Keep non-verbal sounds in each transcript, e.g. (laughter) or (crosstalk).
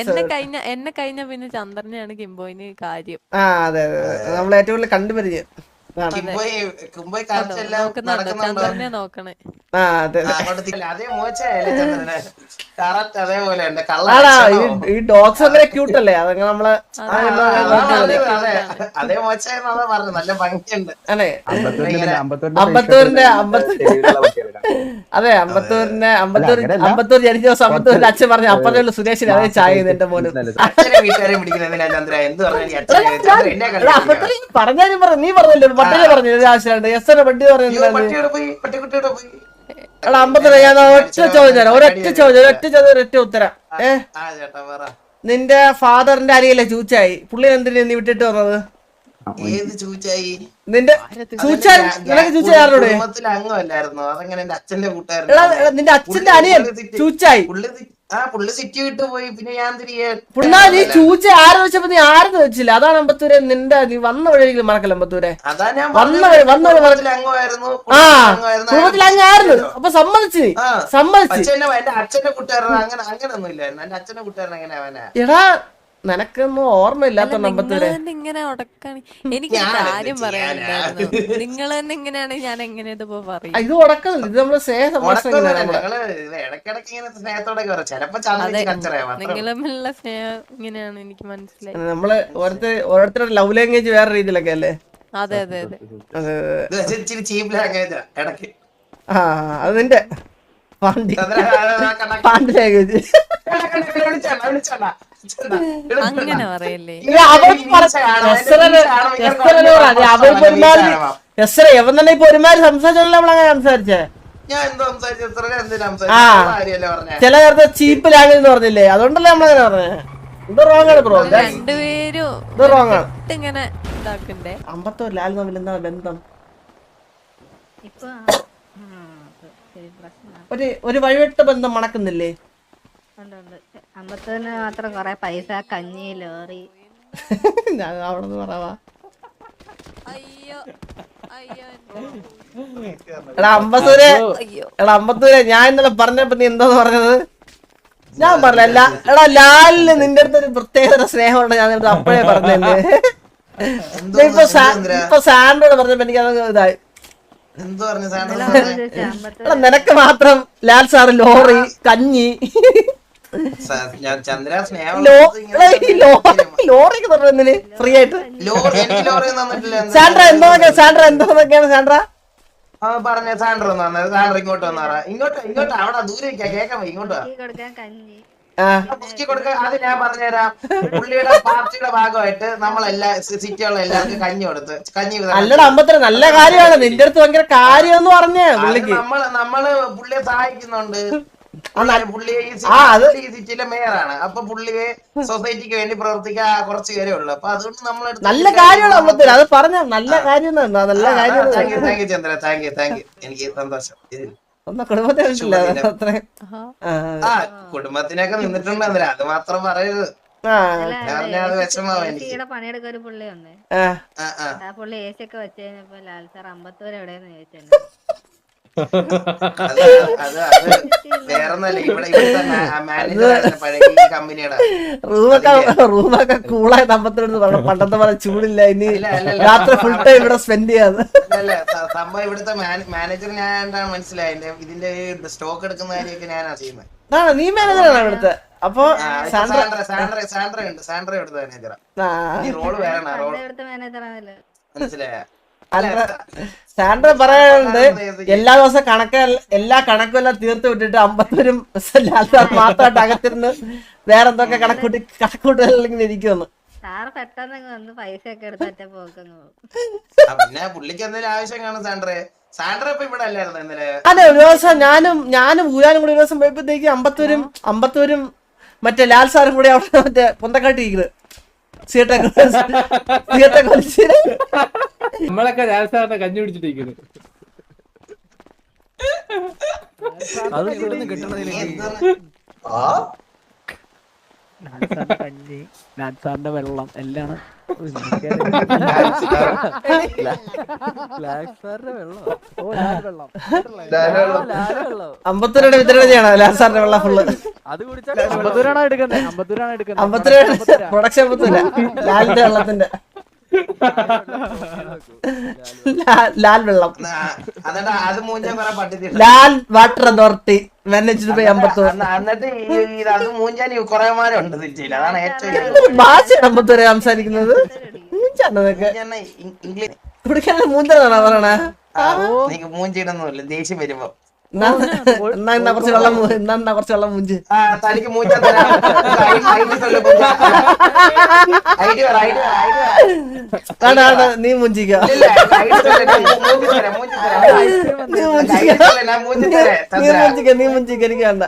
എന്നെ കഴിഞ്ഞ എന്നെ കഴിഞ്ഞ പിന്നെ ചന്ദ്രനെയാണ് കിംബോയിന് കാര്യം. ആ അതെ അതെ അതെ. നമ്മൾ ഏറ്റവും കൂടുതൽ കണ്ടുപരിചയം ഈ ഡോഗ്സ് അങ്ങനെ ക്യൂട്ട് അല്ലേ? അതങ്ങനെ നമ്മളെ അതാ അമ്പത്തൂരിന്റെ അതെ അമ്പത്തൂരിന്റെ അമ്പത്തൂർ. അമ്പത്തൂർ ജനിച്ച ദിവസം അമ്പത്തൂരിന്റെ അച്ഛൻ പറഞ്ഞു അപ്പഴേ സുരേഷിന് അതേ ചായ എന്റെ മോന്. പറഞ്ഞാലും പറഞ്ഞു നീ പറഞ്ഞല്ലോ പട്ടിയെ പറഞ്ഞു ഒരു ആവശ്യമുണ്ട് എസ് എന്നെ പട്ടി പറഞ്ഞു പറയുന്നത് എടാ ഞാൻ ഒറ്റ ചോദ്യം തരാം. ഒരൊറ്റ ചോദ്യം ഒരൊറ്റ ചോദ്യം ഒരൊറ്റ ഉത്തരം. ഏ? ആ ചേട്ടാ പറ. നിന്റെ ഫാദറിന്റെ അരിയല്ലേ ചൂച്ചായി പുള്ളി എന്തിനാ നീ വിട്ടിട്ട് വന്നത്? ഏത് ചൂച്ചായി നിന്റെ നിനക്ക് ചൂച്ചായി ആരോടെ? കുടുംബത്തിൽ അംഗമല്ലായിരുന്നു അതങ്ങനെ എന്റെ അച്ഛന്റെ നിന്റെ അച്ഛന്റെ അനിയൻ ചൂച്ചായി. പുള്ളി ആ പുള്ളി സിറ്റി വിട്ട് പോയി. പിന്നെ ഞാൻ തിരികെ പുള്ളാ നീ ചൂച്ച ആര് വെച്ചപ്പോ നീ ആരെന്ന് വെച്ചില്ല? അതാണ് അമ്പത്തൂരെ നിന്റെ നീ വന്ന വഴിയെങ്കിലും മറക്കല്ല അമ്പത്തൂരെ? അതാ ഞാൻ വന്ന വഴി- വന്ന വഴി കുടുംബത്തിൽ അംഗമായിരുന്നു ആ കുടുംബത്തിൽ അംഗമായിരുന്നു. അങ്ങായിരുന്നു അപ്പൊ സമ്മതിച്ചു. സമ്മതിച്ചു. എന്റെ അച്ഛന്റെ കൂട്ടുകാരൻ അങ്ങനെ അങ്ങനൊന്നും ഇല്ലായിരുന്നു. എന്റെ അച്ഛന്റെ കൂട്ടുകാരൻ അങ്ങനെ അവനാ? എടാ നിനക്കൊന്നും ഓർമ്മയില്ലാത്തോണ്ട് നിങ്ങൾ അമ്പത്തൂരെ തന്നെ ഇങ്ങനെ ഉടക്കാണ്. എനിക്ക് കാര്യം പറയാനുണ്ടായിരുന്നു. നിങ്ങൾ തന്നെ ഇങ്ങനെയാണ് ഞാൻ എങ്ങനെ ഇതിപ്പോ പറയും? ഇത് ഉടക്കുന്നില്ല ഇത് നമ്മൾ നിങ്ങൾ സ്നേഹം ഇങ്ങനെയാണ് എനിക്ക് മനസ്സിലായി. നമ്മൾ ഓരോരുത്തർ ഓരോരുത്തരുടെ ലവ് ലാംഗ്വേജ് വേറെ രീതിയിലൊക്കെ അല്ലേ? അതെ അതെ അതെ. ആ അത് നിന്റെ. അങ്ങനെ പറയല്ലേ. എവൻ തന്നെ ഇപ്പൊ ഒരുമാതിരി നമ്മളങ്ങനെ സംസാരിച്ചേ? ചില നേരത്തെ ചീപ്പ് ലാംഗ്വേജ് എന്ന് പറഞ്ഞില്ലേ? അതുകൊണ്ടല്ലേ നമ്മളങ്ങനെ പറഞ്ഞേ. ഇത് റോങ് ആണ് ബ്രോ രണ്ടുപേരും ഇത് റോങ് ആണ്. ഇങ്ങനെ അമ്പത്തോ ലാൽ തമ്മിൽ എന്താ ബന്ധം? ഇപ്പൊ ആ, അത് ശരി പ്രശ്നമാണ് ഒരു ഒരു വഴിവിട്ട ബന്ധം മണക്കുന്നില്ലേ? ഉണ്ട് മാത്രം കൊറേ പൈസ കഞ്ഞി ലോറി. (laughs) ഞാൻ അവിടെ എടാ അമ്പത്തൂരെ അയ്യോ. എടാ അമ്പത്തൂരെ ഞാൻ ഇന്നലെ പറഞ്ഞപ്പോ നീ എന്താ പറഞ്ഞത്? ഞാൻ പറഞ്ഞല്ല എടാ ലാലിന് നിന്റെ അടുത്ത് ഒരു പ്രത്യേക സ്നേഹമുണ്ട്. ഞാൻ അപ്പോഴേ പറഞ്ഞല്ലേ? (laughs) ഇപ്പൊ സാ- ചന്ദ്ര ഇപ്പൊ സാറിനോട് പറഞ്ഞപ്പോ എനിക്ക് അത് ഇതായി. നിനക്ക് മാത്രം ലാൽ സാറ് ലോറി കഞ്ഞി. ലോറിക്ക് പറഞ്ഞു ഫ്രീ ആയിട്ട്? സാൻഡ്ര എന്തോന്നൊക്കെ സാൻഡ്ര എന്തോന്നൊക്കെയാണ് സാൻഡ്ര പറഞ്ഞ ഇങ്ങോട്ട് വന്നാറ ഇങ്ങോട്ട് ഇങ്ങോട്ട് അവിടെ ദൂരേക്കാ. കേക്കാം ഇങ്ങോട്ട് വാ. ഈ കൊടുക്കാൻ കഞ്ഞി ആ. ആ പുസ്തകം കൊടുക്ക. അത് ഞാൻ പറഞ്ഞുതരാം. പുള്ളിയുടെ പാർട്ടിയുടെ ഭാഗമായിട്ട് നമ്മളെല്ലാ സിറ്റികളിലെ എല്ലാവർക്കും കഞ്ഞി കൊടുത്ത് കഞ്ഞി അല്ലട അമ്പത്തിന് നല്ല കാര്യമാണ്. നിന്റെ അടുത്ത് ഭയങ്കര കാര്യം എന്ന് പറഞ്ഞേ പുള്ളിക്ക്. നമ്മൾ നമ്മൾ പുള്ളിയെ സഹായിക്കുന്നുണ്ട്. ആ, അത് സിറ്റിയിലെ മേയറാണ്. അപ്പൊ പുള്ളിയെ സൊസൈറ്റിക്ക് വേണ്ടി പ്രവർത്തിക്കാൻ കുറച്ച് പേരേ ഉള്ളു. അപ്പൊ അതുകൊണ്ട് നമ്മൾ നല്ല കാര്യമാണ് അമ്പത്തിന് അത് പറഞ്ഞ നല്ല കാര്യം നല്ല കാര്യം thank you thank you Chandra. Thank you thank you എനിക്ക് സന്തോഷം. ഒന്ന കുടുംബത്തെ അത്ര. ആ. കുടുംബത്തിനൊക്കെ നിന്നിട്ടുണ്ട് ചന്ദ്ര അത് മാത്രം പറയരുത്. ആ. ഞാൻ പറഞ്ഞ അത് വിഷമാവും എനിക്ക്. ഏസിയുടെ പണിയെടുക്ക ഒരു പുള്ളിയുണ്ട് ആ. ആ പുള്ളി ഏസി ഒക്കെ വെച്ച് കഴിഞ്ഞപ്പോ ലാൽ സാർ അമ്പത്തൂർ എവിടെയെന്ന് ചോദിച്ചു റൂമൊക്കെ റൂമൊക്കെ കൂളായി അമ്പത്തിനടുത്ത് പറഞ്ഞു പണ്ടത്തെ പോലെ ചൂടില്ല ഇനി. രാത്രി ഫുൾ ടൈം ഇവിടെ സ്പെൻഡ് സ- സംഭവം ഇവിടുത്തെ മാനേജർ ഞാൻ മനസ്സിലായി. ഇതിന്റെ സ്റ്റോക്ക് എടുക്കുന്ന കാര്യമൊക്കെ ഞാനാ ചെയ്യുന്നത് നീ മാനേജറാണ് ഇവിടുത്തെ? അപ്പൊ സാൻഡ്ര സാൻഡ്ര സാൻഡ്ര ഉണ്ട് സാൻഡ്ര ഇവിടുത്തെ മാനേജറാ റോൾ മനസ്സിലായ? സാൻഡ്ര സാൻഡ്ര പറയാനുണ്ട് എല്ലാ ദിവസം കണക്ക എല്ലാ കണക്കും എല്ലാം തീർത്ത് വിട്ടിട്ട് അമ്പത്തൊരും ലാൽസാർ (laughs) മാത്രമായിട്ട് അകത്തിരുന്ന് വേറെ എന്തൊക്കെ കണക്കൂട്ടി കണക്കൂട്ടലിങ്ങനെ ഇരിക്കുന്നു പിന്നെ പുള്ളിക്ക് എന്തെങ്കിലും ആവശ്യം കാണും സാൻഡ്രേ. അതെ ഒരു ദിവസം ഞാനും ഞാനും ഊരാനും കൂടി ഒരു ദിവസം പോയപ്പോഴത്തേക്ക് അമ്പത്തൂരും അമ്പത്തൂരും മറ്റേ ലാൽ സാറും കൂടി അവിടെ മറ്റേ പൊന്തക്കാട്ടിരിക്കുന്നത് സീറ്റൊക്കെ സീട്ടൊക്കെ നമ്മളൊക്കെ രാജസ്ഥാനെ കഞ്ഞി പിടിച്ചിട്ടിരിക്കുന്നു നീ എന്താ കഞ്ഞി നാട്സാറിന്റെ വെള്ളം എല്ലാം ബ്ലാക്ക് സ്റ്റാറിന്റെ വെള്ളം. ഓ ലാൽ വെള്ളം. ലാൽ വെള്ളം അമ്പത്തൂരുടെ വിതരണം ചെയ്യണം ലാൽ സാറിന്റെ വെള്ളം ഫുള്ള് അത് കുടിച്ചാൽ അമ്പത്തൂരാണോ എടുക്കുന്നത് അമ്പത്തൂരാണോ എടുക്കുന്നത് അമ്പത്തൂര. പ്രൊഡക്ഷൻ അമ്പത്തൂര. ലാലിന്റെ വെള്ളത്തിന്റെ. ലാൽ വെള്ളം. Lal water authority managed by Ambattur ഭാഷയാണ് അമ്പത്തൂരെ സംസാരിക്കുന്നത്? മൂഞ്ചാണതൊക്കെ മൂഞ്ചാണോ പറയണേ? മൂഞ്ചിടുന്നു മൂഞ്ചിടുന്നില്ല ദേഷ്യം വരുമ്പോ. കുറച്ച് വെള്ളം എന്നാ എന്നാ കുറച്ച് വെള്ളം മൂഞ്ച്. ആ തനിക്ക് മൂഞ്ചാൻ നീ മൂഞ്ചിക്ക. നീ മൂഞ്ചിക്ക. നീ മൂഞ്ചിക്ക. നീ എനിക്ക് വേണ്ട.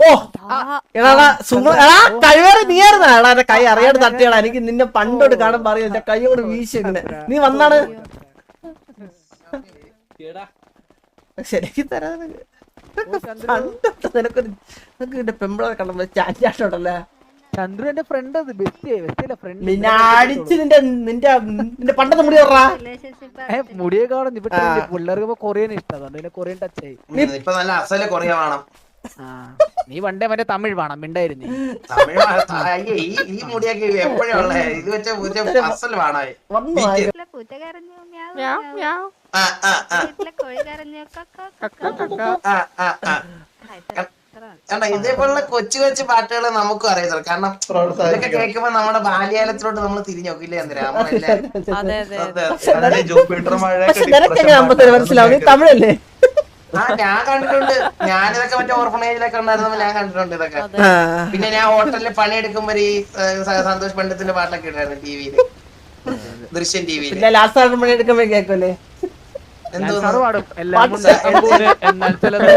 ഓ എടാ സുമ എടാ കഴിവേറെ നീയായിരുന്നാ എടാ എന്റെ കൈ അറിയാണ്ട് തട്ടിയാണ് എനിക്ക് നിന്നെ പണ്ടോട്ട് കാണാൻ പറയാ എന്റെ കൈ കൊണ്ട് വീശി ഇങ്ങനെ നീ വന്നാണ്? ശരിക്ക് തരാ നിനക്ക്. പണ്ടൊട്ട് നിനക്കൊരു നിനക്ക് നിന്റെ പെമ്പിളെ കണ്ടപ്പോ ചാഞ്ചാട്ടോട്ടല്ലേ ചന്ദ്രു എന്റെ ഫ്രണ്ട് അത് ബെസ്റ്റ് ബെസ്റ്റ് ഫ്രണ്ട് നിന്നെ അടിച്ച് നിന്റെ നിന്റെ നിന്റെ പണ്ടത്തെ മുടി പറ. റിലേഷൻഷിപ്പ് മുടിയൊക്കെ കാണുന്നു ഇപ്പൊ പിള്ളേർക്ക് ഇപ്പൊ കൊറിയൻ ഇഷ്ടം അതുകൊണ്ട് പിന്നെ കൊറിയൻ ടച്ച് ആയി. ഇപ്പൊ നല്ല അസൽ കൊറിയ വേണം. ആ നീ പണ്ടേ മറ്റേ തമിഴ് വേണം മിണ്ടായിരുന്നു ഈ ഈ മുടിയൊക്കെ എപ്പോഴും ഇത് വെച്ച അസൽ വേണോ? വന്നു ബീറ്റ്. വീട്ടിലെ കോഴി കരഞ്ഞു ഇതേപോലുള്ള കൊച്ചു കൊച്ചു പാട്ടുകൾ നമുക്കും അറിയത്തില്ല. കാരണം ഇതൊക്കെ കേൾക്കുമ്പോ നമ്മുടെ ബാല്യകാലത്തിലോട്ട് നമ്മൾ തിരിഞ്ഞു നോക്കില്ലേ എന്തിനാ? തമിഴല്ലേ? ആ ഞാൻ കണ്ടിട്ടുണ്ട്. ഞാനിതൊക്കെ മറ്റേ ഓർഫണേജിലൊക്കെ ഉണ്ടായിരുന്നപ്പോ ഞാൻ കണ്ടിട്ടുണ്ട് ഇതൊക്കെ. അതെ. പിന്നെ ഞാൻ ഹോട്ടലിൽ പണിയെടുക്കുമ്പോ ഈ സന്തോഷ് പണ്ഡിത്തിന്റെ പാട്ടൊക്കെ ഇടായിരുന്നു ടിവിയിൽ. ദൃശ്യം ടിവിയിൽ പിന്നെ ലാസ്റ്റ് എടുക്കുമ്പോ കേൾക്കൂലേ സാറ് പാടും എല്ലാം ഉണ്ട്, എന്നാൽ ചിലത് (laughs)